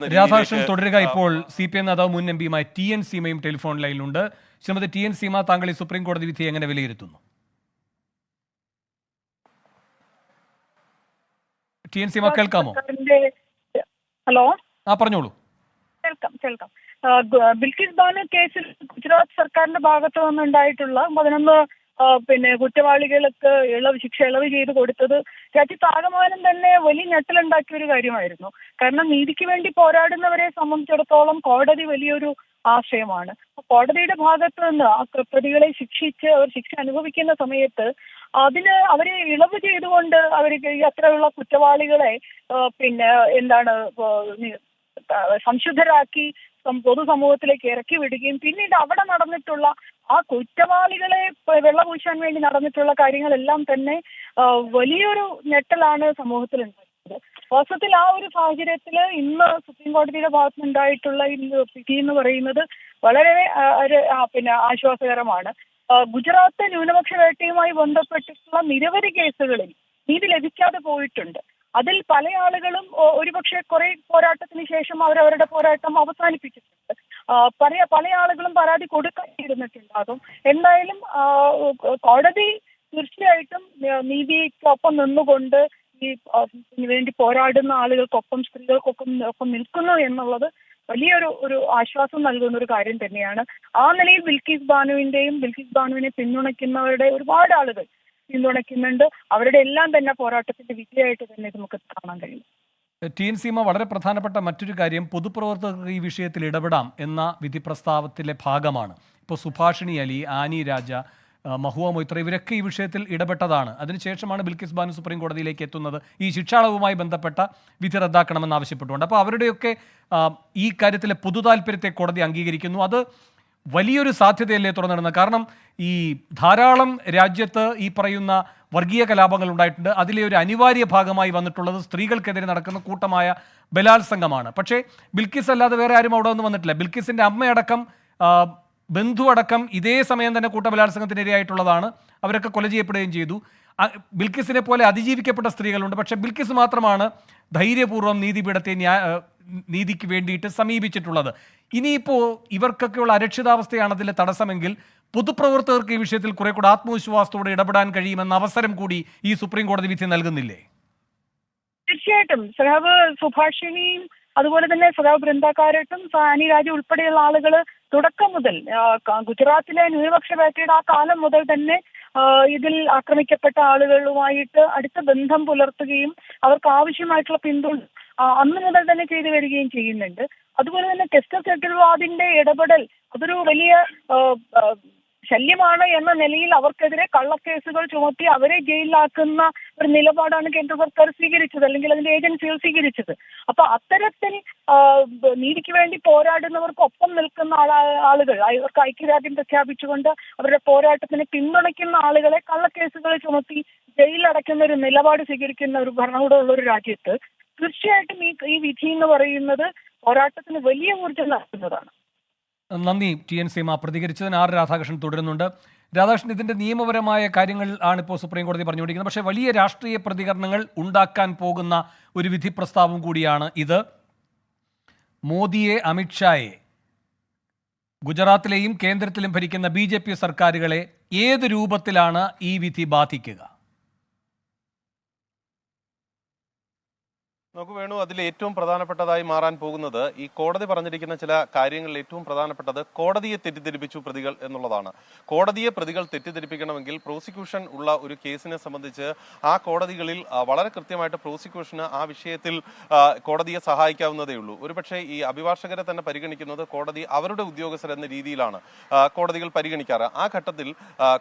രാധാകൃഷ്ണൻ തുടരുക ഇപ്പോൾ C P M നേതാവ് മുൻ എം പിയുമായ ടി എൻ സീമയും ടെലിഫോൺ ലൈനിലുണ്ട്. ശ്രീമതി ടി എൻ സീമ താങ്കൾ ഈ സുപ്രീം കോടതി വിധി എങ്ങനെ വിലയിരുത്തുന്നു? ടി എൻ സീമ കേൾക്കാമോ? ഹലോ? ആ പറഞ്ഞോളൂ. കേൾക്കാം കേൾക്കാം. ബിൽക്കിസ് ബാനു കേസിൽ ഗുജറാത്ത് സർക്കാരിന്റെ ഭാഗത്തു നിന്നുണ്ടായിട്ടുള്ള പതിനൊന്ന് പിന്നെ കുറ്റവാളികൾക്ക് ഇളവ് ശിക്ഷ ഇളവ് ചെയ്ത് കൊടുത്തത് രാജ്യത്താകമാനം തന്നെ വലിയ ഞെട്ടലുണ്ടാക്കിയ ഒരു കാര്യമായിരുന്നു. കാരണം നീതിക്ക് വേണ്ടി പോരാടുന്നവരെ സംബന്ധിച്ചിടത്തോളം കോടതി വലിയൊരു ആശയമാണ്. കോടതിയുടെ ഭാഗത്ത് നിന്ന് ആ പ്രതികളെ ശിക്ഷിച്ച് അവർ ശിക്ഷ അനുഭവിക്കുന്ന സമയത്ത് അതിന് അവരെ ഇളവ് ചെയ്തുകൊണ്ട് അവർ അത്രയുള്ള കുറ്റവാളികളെ പിന്നെ എന്താണ് സംശുദ്ധരാക്കി പൊതുസമൂഹത്തിലേക്ക് ഇറക്കി വിടുകയും പിന്നീട് അവിടെ നടന്നിട്ടുള്ള ആ കുറ്റവാളികളെ വെള്ളപൂശാൻ വേണ്ടി നടന്നിട്ടുള്ള കാര്യങ്ങളെല്ലാം തന്നെ വലിയൊരു ഞെട്ടലാണ് സമൂഹത്തിൽ ഉണ്ടായിരുന്നത് വാസ്തവത്തിൽ ആ ഒരു സാഹചര്യത്തിൽ ഇന്ന് സുപ്രീം കോടതിയുടെ ഭാഗത്ത് ഉണ്ടായിട്ടുള്ള ഈ വിധി എന്ന് പറയുന്നത് വളരെ പിന്നെ ആശ്വാസകരമാണ്. ഗുജറാത്ത് ന്യൂനപക്ഷ വേട്ടയുമായി ബന്ധപ്പെട്ടിട്ടുള്ള നിരവധി കേസുകളിൽ നീതി ലഭിക്കാതെ പോയിട്ടുണ്ട്. അതിൽ പല ആളുകളും ഒരുപക്ഷെ കുറെ പോരാട്ടത്തിന് ശേഷം അവരവരുടെ പോരാട്ടം അവസാനിപ്പിച്ചിട്ടുണ്ട്. പല പല ആളുകളും പരാതി കൊടുക്കാതിരുന്നിട്ടുണ്ടാകും എന്തായാലും കോടതി തീർച്ചയായിട്ടും നീതിക്കൊപ്പം നിന്നുകൊണ്ട് ഈ വേണ്ടി പോരാടുന്ന ആളുകൾക്കൊപ്പം സ്ത്രീകൾക്കൊപ്പം ഒപ്പം നിൽക്കുന്നു എന്നുള്ളത് വലിയൊരു ഒരു ആശ്വാസം നൽകുന്ന ഒരു കാര്യം തന്നെയാണ്. ആ നിലയിൽ ബിൽക്കീസ് ബാനുവിന്റെയും ബിൽക്കീസ് ബാനുവിനെ പിന്തുണയ്ക്കുന്നവരുടെ ഒരുപാട് ആളുകൾ പിന്തുണയ്ക്കുന്നുണ്ട്. അവരുടെ എല്ലാം തന്നെ പോരാട്ടത്തിന്റെ വിജയമായിട്ട് തന്നെ നമുക്ക് കാണാൻ കഴിയും. ടി എൻ സീമ വളരെ പ്രധാനപ്പെട്ട മറ്റൊരു കാര്യം പൊതുപ്രവർത്തകർക്ക് ഈ വിഷയത്തിൽ ഇടപെടാം എന്ന വിധി പ്രസ്താവത്തിലെ ഭാഗമാണ്. ഇപ്പോൾ സുഭാഷിണി അലി ആനി രാജ മഹുവ മൊയ്ത്ര ഇവരൊക്കെ ഈ വിഷയത്തിൽ ഇടപെട്ടതാണ്. അതിനുശേഷമാണ് ബിൽക്കിസ് ബാനു സുപ്രീം കോടതിയിലേക്ക് എത്തുന്നത്. ഈ ശിക്ഷാളവുമായി ബന്ധപ്പെട്ട വിധി റദ്ദാക്കണമെന്ന് ആവശ്യപ്പെട്ടുകൊണ്ട്. അപ്പോൾ അവരുടെയൊക്കെ ഈ കാര്യത്തിലെ പൊതുതാൽപര്യത്തെ കോടതി അംഗീകരിക്കുന്നു. അത് വലിയൊരു സാധ്യതയല്ലേ തുറന്നിടുന്നത്? കാരണം ഈ ധാരാളം രാജ്യത്ത് ഈ പറയുന്ന വർഗീയ കലാപങ്ങൾ ഉണ്ടായിട്ടുണ്ട്. അതിലെ ഒരു അനിവാര്യ ഭാഗമായി വന്നിട്ടുള്ളത് സ്ത്രീകൾക്കെതിരെ നടക്കുന്ന കൂട്ടമായ ബലാത്സംഗമാണ്. പക്ഷേ ബിൽക്കിസ് അല്ലാതെ വേറെ ആരും അവിടെ ഒന്നും വന്നിട്ടില്ല. ബിൽക്കിസിന്റെ അമ്മയടക്കം ബന്ധു അടക്കം ഇതേ സമയം തന്നെ കൂട്ടബലാത്സംഗത്തിനിരയായിട്ടുള്ളതാണ് അവരൊക്കെ കൊല ചെയ്യപ്പെടുകയും ചെയ്തു. ബിൽക്കിസിനെ പോലെ അതിജീവിക്കപ്പെട്ട സ്ത്രീകളുണ്ട്. പക്ഷേ ബിൽക്കിസ് മാത്രമാണ് ധൈര്യപൂർവം നീതിപീഠത്തെ ന്യായ നീതിക്ക് വേണ്ടിയിട്ട് സമീപിച്ചിട്ടുള്ളത്. ഇനിയിപ്പോൾ ഇവർക്കൊക്കെയുള്ള അരക്ഷിതാവസ്ഥയാണ് അതിലെ തടസ്സമെങ്കിൽ പൊതുപ്രവർത്തകർക്ക് ഈ വിഷയത്തിൽ കുറെ കൂടെ ആത്മവിശ്വാസത്തോടെ ഇടപെടാൻ കഴിയുമെന്ന അവസരം കൂടി ഈ സുപ്രീം കോടതി വിധി നൽകുന്നില്ലേ? തീർച്ചയായിട്ടും. സഹാബ് സുഭാഷിണിയും അതുപോലെ തന്നെ സഹാവ് ബൃന്ദാകാരട്ടും സാനി രാജു ഉൾപ്പെടെയുള്ള ആളുകൾ തുടക്കം മുതൽ ഗുജറാത്തിലെ ന്യൂനപക്ഷ വേട്ടയുടെ ആ കാലം മുതൽ തന്നെ ഇതിൽ ആക്രമിക്കപ്പെട്ട ആളുകളുമായിട്ട് അടുത്ത ബന്ധം പുലർത്തുകയും അവർക്ക് ആവശ്യമായിട്ടുള്ള പിന്തുണ അന്ന് മുതൽ തന്നെ ചെയ്തു വരികയും ചെയ്യുന്നുണ്ട്. അതുപോലെ തന്നെ ടെസ്റ്റർ സെറ്റിൽവാദിന്റെ ഇടപെടൽ അതൊരു വലിയ ശല്യമാണ് എന്ന നിലയിൽ അവർക്കെതിരെ കള്ളക്കേസുകൾ ചുമത്തി അവരെ ജയിലിലാക്കുന്ന ഒരു നിലപാടാണ് കേന്ദ്ര സർക്കാർ സ്വീകരിച്ചത് അല്ലെങ്കിൽ അതിന്റെ ഏജൻസികൾ സ്വീകരിച്ചത്. അപ്പൊ അത്തരത്തിൽ നീതിക്ക് വേണ്ടി പോരാടുന്നവർക്ക് ഒപ്പം നിൽക്കുന്ന ആളുകൾ അവർക്ക് ഐക്യരാജ്യം പ്രഖ്യാപിച്ചുകൊണ്ട് അവരുടെ പോരാട്ടത്തിന് പിന്തുണയ്ക്കുന്ന ആളുകളെ കള്ളക്കേസുകൾ ചുമത്തി ജയിലിലടയ്ക്കുന്ന ഒരു നിലപാട് സ്വീകരിക്കുന്ന ഒരു ഭരണകൂടമുള്ള ഒരു രാജ്യത്ത് തീർച്ചയായിട്ടും ഈ ഈ വിധി എന്ന് പറയുന്നത് പോരാട്ടത്തിന് വലിയ ഊർജം നൽകുന്നതാണ്. നന്ദി ടി എൻ സീമ. പ്രതികരിച്ചതിന് ആർ രാധാകൃഷ്ണൻ തുടരുന്നുണ്ട്. രാധാകൃഷ്ണൻ ഇതിന്റെ നിയമപരമായ കാര്യങ്ങൾ ആണ് ഇപ്പോൾ സുപ്രീം കോടതി പറഞ്ഞുകൊണ്ടിരിക്കുന്നത്. പക്ഷേ വലിയ രാഷ്ട്രീയ പ്രതികരണങ്ങൾ ഉണ്ടാക്കാൻ പോകുന്ന ഒരു വിധി പ്രസ്താവം കൂടിയാണ് ഇത്. മോദിയെ അമിത്ഷായെ ഗുജറാത്തിലെയും കേന്ദ്രത്തിലും ഭരിക്കുന്ന ബി സർക്കാരുകളെ ഏത് രൂപത്തിലാണ് ഈ വിധി ബാധിക്കുക? നമുക്ക് വേണു അതിൽ ഏറ്റവും പ്രധാനപ്പെട്ടതായി മാറാൻ പോകുന്നത് ഈ കോടതി പറഞ്ഞിരിക്കുന്ന ചില കാര്യങ്ങളിൽ ഏറ്റവും പ്രധാനപ്പെട്ടത് കോടതിയെ തെറ്റിദ്ധരിപ്പിച്ചു പ്രതികൾ എന്നുള്ളതാണ്. കോടതിയെ പ്രതികൾ തെറ്റിദ്ധരിപ്പിക്കണമെങ്കിൽ പ്രോസിക്യൂഷൻ ഉള്ള ഒരു കേസിനെ സംബന്ധിച്ച് ആ കോടതികളിൽ വളരെ കൃത്യമായിട്ട് പ്രോസിക്യൂഷന് ആ വിഷയത്തിൽ കോടതിയെ സഹായിക്കാവുന്നതേ ഉള്ളൂ. ഒരുപക്ഷെ ഈ അഭിഭാഷകരെ തന്നെ പരിഗണിക്കുന്നത് കോടതി അവരുടെ ഉദ്യോഗസ്ഥർ എന്ന രീതിയിലാണ് കോടതികൾ പരിഗണിക്കാറ്. ആ ഘട്ടത്തിൽ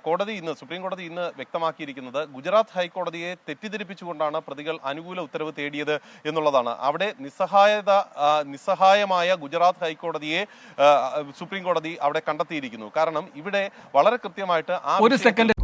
കോടതി ഇന്ന് സുപ്രീം കോടതി ഇന്ന് വ്യക്തമാക്കിയിരിക്കുന്നത് ഗുജറാത്ത് ഹൈക്കോടതിയെ തെറ്റിദ്ധരിപ്പിച്ചുകൊണ്ടാണ് പ്രതികൾ അനുകൂല ഉത്തരവ് തേടിയത് എന്നുള്ളതാണ്. അവിടെ നിസ്സഹായത നിസ്സഹായമായ ഗുജറാത്ത് ഹൈക്കോടതിയെ സുപ്രീം കോടതി അവിടെ കണ്ടെത്തിയിരിക്കുന്നു. കാരണം ഇവിടെ വളരെ കൃത്യമായിട്ട് ആ ഒരു സെക്കൻഡ്